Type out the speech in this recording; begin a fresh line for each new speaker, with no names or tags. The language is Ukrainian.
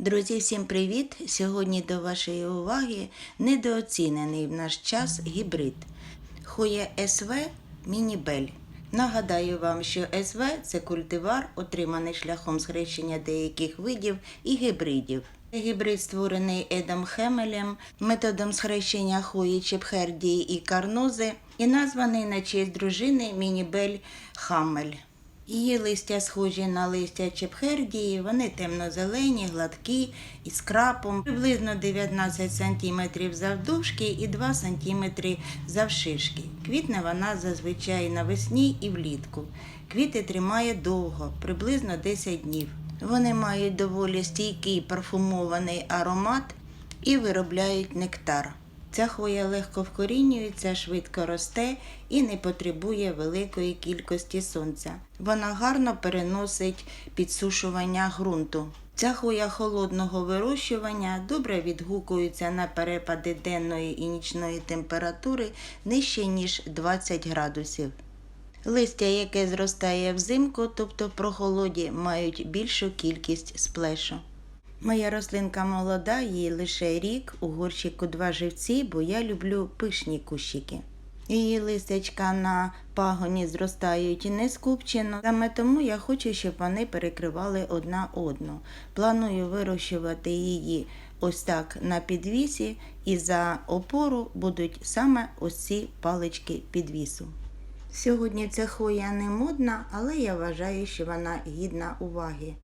Друзі, всім привіт! Сьогодні до вашої уваги недооцінений в наш час гібрид Хує СВ Мінібель. Нагадаю вам, що СВ це культивар, отриманий шляхом схрещення деяких видів і гібридів. Гібрид створений Едом Хемелем методом схрещення хої чепхердії і карнози і названий на честь дружини Мінібель Хаммель. Її листя схожі на листя чепхердії, вони темно-зелені, гладкі і з крапом, приблизно 19 см завдовжки і 2 см завширшки. Квітне вона зазвичай навесні і влітку. Квіти тримає довго, приблизно 10 днів. Вони мають доволі стійкий парфумований аромат і виробляють нектар. Ця хвоя легко вкорінюється, швидко росте і не потребує великої кількості сонця. Вона гарно переносить підсушування ґрунту. Ця хвоя холодного вирощування добре відгукується на перепади денної і нічної температури нижче ніж 20 градусів. Листя, яке зростає взимку, тобто прохолоді, мають більшу кількість сплешу. Моя рослинка молода, їй лише рік, у горщику два живці, бо я люблю пишні кущики. Її листячка на пагоні зростають не скупчено, саме тому я хочу, щоб вони перекривали одна одну. Планую вирощувати її ось так на підвісі, і за опору будуть саме ось ці палички підвісу. Сьогодні ця хоя не модна, але я вважаю, що вона гідна уваги.